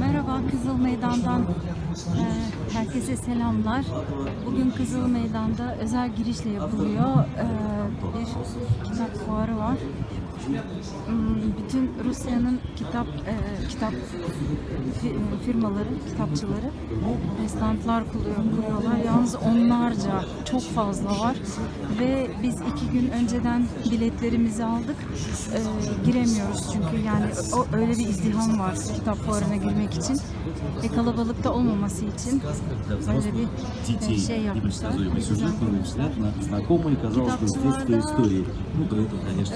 Merhaba Kızıl Meydan'dan e, herkese selamlar. Bugün Kızıl Meydan'da özel girişle yapılıyor. E, bir kitap fuarı var. Hmm, Bütün Rusya'nın kitap e, kitap fi- firmaları, kitapçıları standlar kuruyor, kuruyorlar. Yalnız onlarca, çok fazla var ve biz iki gün önceden biletlerimizi aldık. E, giremiyoruz çünkü yani o öyle bir izdiham var kitap fuarına girmek için ve kalabalıkta olmaması için böyle bir e, şey yapmışlar. Güzel.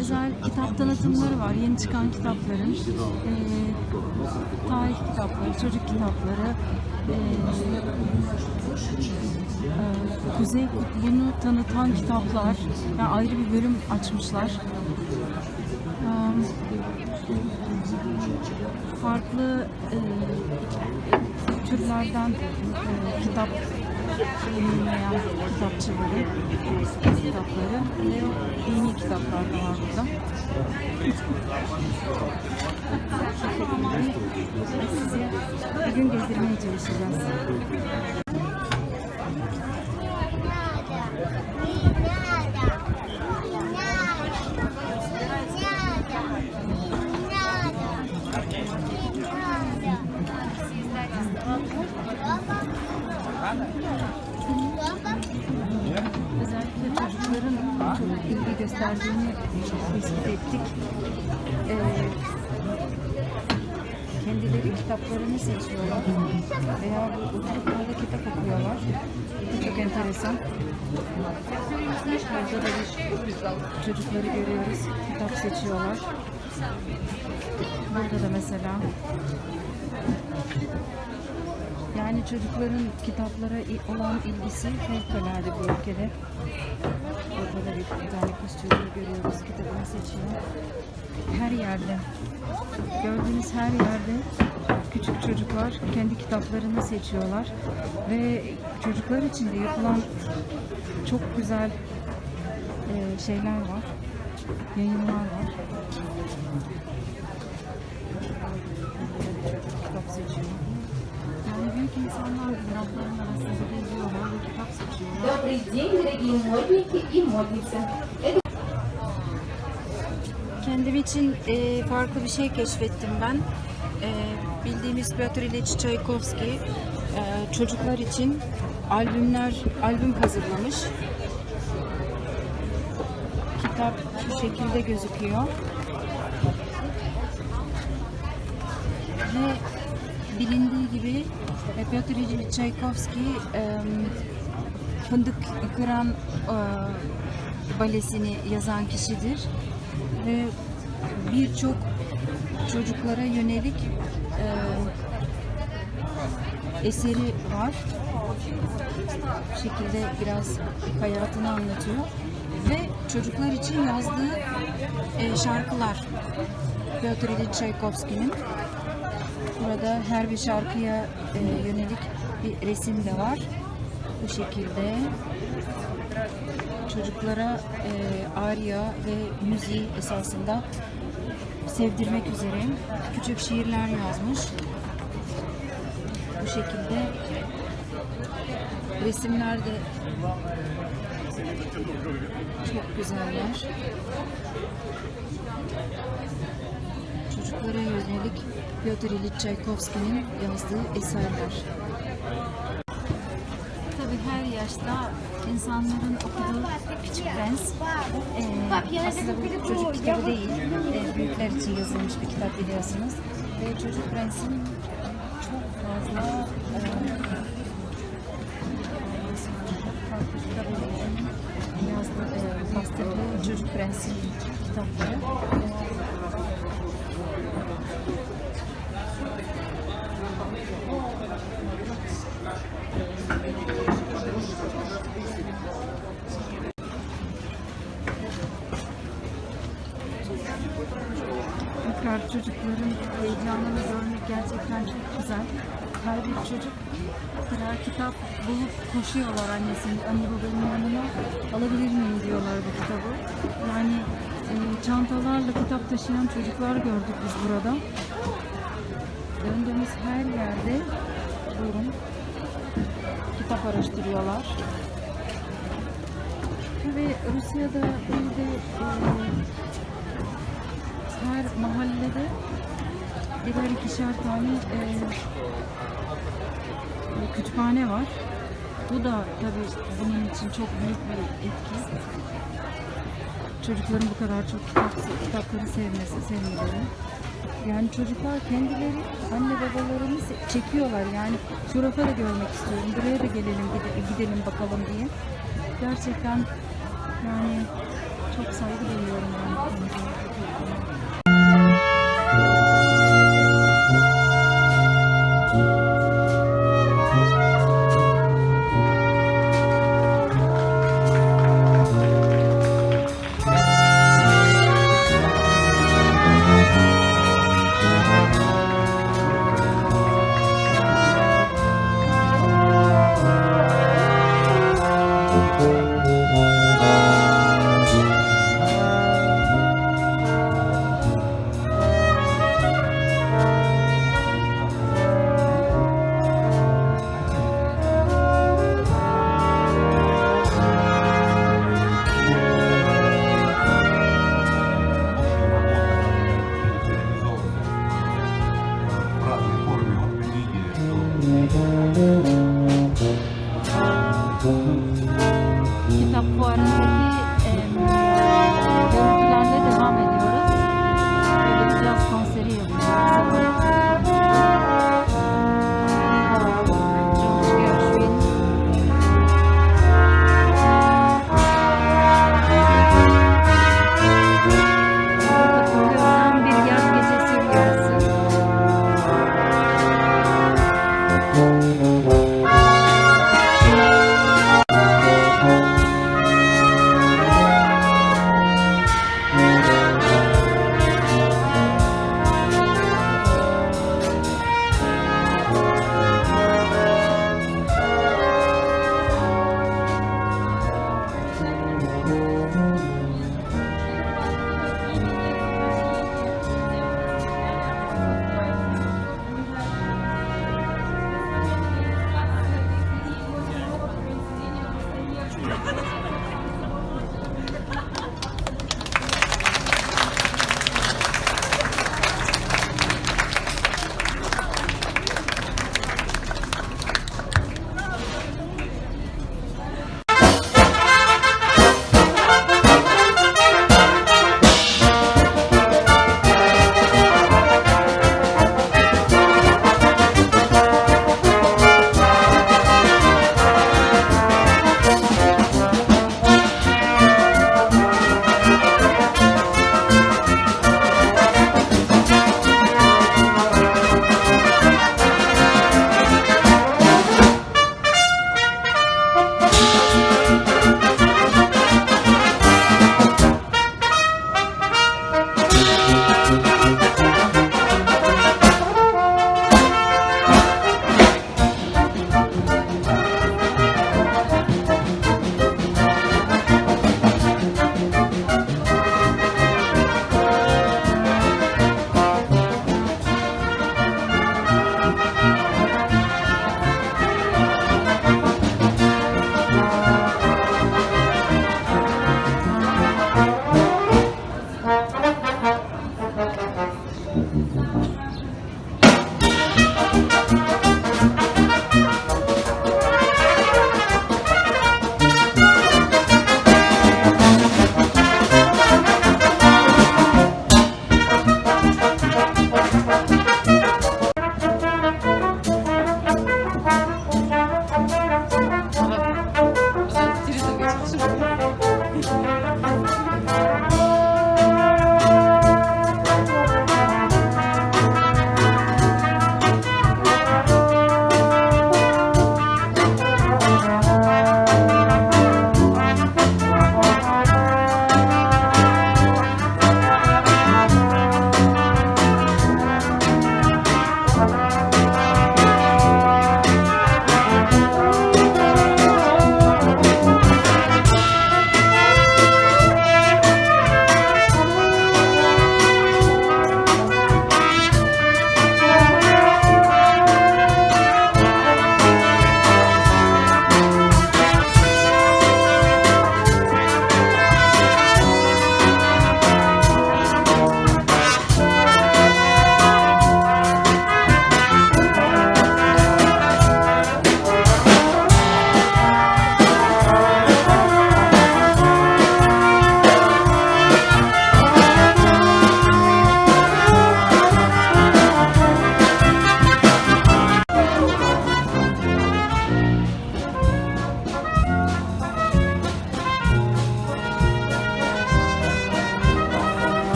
Özel kitap tanıtımları var. Yeni çıkan kitapların e, tarih kitapları, çocuk kitapları e, e, Kuzey Kutbu'nu tanıtan kitaplar yani ayrı bir bölüm açmışlar. Farklı e, türlerden e, kitap yayınlayan kitapçıları, kitapları ve dini kitaplar da var burada. Size bugün gezdirmeye çalışacağız. Özellikle çocukların çok ilgi gösterdiğini tespit ettik. Ee, kendileri kitaplarını seçiyorlar veya oturup orada kitap okuyorlar. Bu çok enteresan. Burada da bir çocukları görüyoruz. Kitap seçiyorlar. Burada da mesela yani çocukların kitaplara olan ilgisi fevkalade bu ülkede. Burada da bir tane kız çocuğu görüyoruz. Kitabını seçiyor. Her yerde, gördüğünüz her yerde küçük çocuklar kendi kitaplarını seçiyorlar. Ve çocuklar için de yapılan çok güzel e, şeyler var. Yayınlar var. Добрый день, дорогие модники и модницы. Это Kendim için e, farklı bir şey keşfettim ben. E, bildiğimiz Piotr İliç Çaykovski e, çocuklar için albümler, albüm hazırlamış. Kitap şu şekilde gözüküyor. Ve bilindiği gibi e, Piotr Çaykovski Fındık Kıran e, balesini yazan kişidir ve birçok çocuklara yönelik e, eseri var. Bu şekilde biraz hayatını anlatıyor ve çocuklar için yazdığı e, şarkılar Piotr Çaykovski'nin. Burada her bir şarkıya e, yönelik bir resim de var. Bu şekilde çocuklara e, arya ve müziği esasında sevdirmek üzere küçük şiirler yazmış. Bu şekilde resimler de çok güzeller. Çocuklara yönelik Piotr İliç Çaykovski'nin yazdığı eserler. Tabii her yaşta insanların okuduğu Küçük Prens e, aslında bu çocuk kitabı değil, e, büyükler için yazılmış bir kitap biliyorsunuz. Ve Çocuk Prens'in çok fazla e, yazdığı, e, bastırdığı Çocuk Prens'in kitapları. Tekrar çocukların heyecanını görmek gerçekten çok güzel. Her bir çocuk birer kitap bulup koşuyorlar annesinin, anne babanın yanına alabilir miyim diyorlar bu kitabı. Yani e, çantalarla kitap taşıyan çocuklar gördük biz burada. Döndüğümüz her yerde durun kitap araştırıyorlar. Tabii Rusya'da bir de e, her mahallede birer ikişer tane e, kütüphane var. Bu da tabii bunun için çok büyük bir etki. Çocukların bu kadar çok kitap, kitapları sevmesi, sevmeleri. Yani çocuklar kendileri anne babalarını çekiyorlar. Yani şu rafa da görmek istiyorum. Buraya da gelelim gide- gidelim bakalım diye. Gerçekten yani çok saygı duyuyorum ben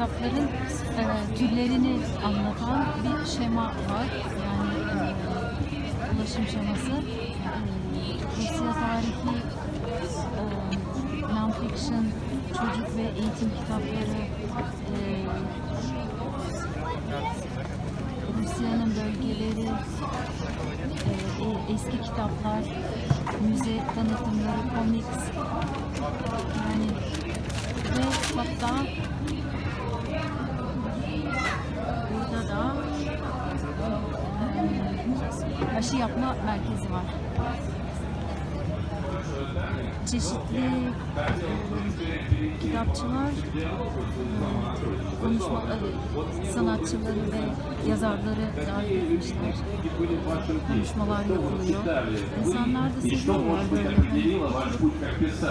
kitapların e, türlerini anlatan bir şema var. Yani e, ulaşım şeması. Rusya tarihi, e, non-fiction, çocuk ve eğitim kitapları, e, Rusya'nın bölgeleri, e, eski kitaplar, müze tanıtımları, komiks, yani ve hatta aşı yapma merkezi var. Çeşitli e, kitapçılar, e, konuşma, e, sanatçıları ve yazarları davet etmişler. Konuşmalar yapılıyor. İnsanlar da seviyorlar böyle hani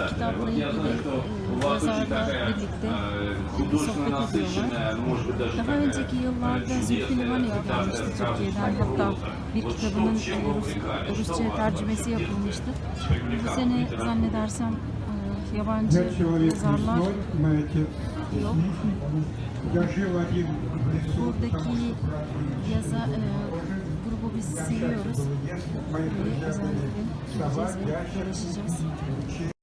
kitapla ilgili e, yazarla birlikte e, sohbet ediyorlar. Daha önceki yıllarda Zülfü Livaneli gelmişti Türkiye'den. Hatta bir kitabının e, Rus, Rusça tercümesi yapılmıştı. Bu sene zannedersem e, yabancı yazarlar yok. Buradaki yaza, e, grubu biz seviyoruz. Özellikle geleceğiz ve yarışacağız.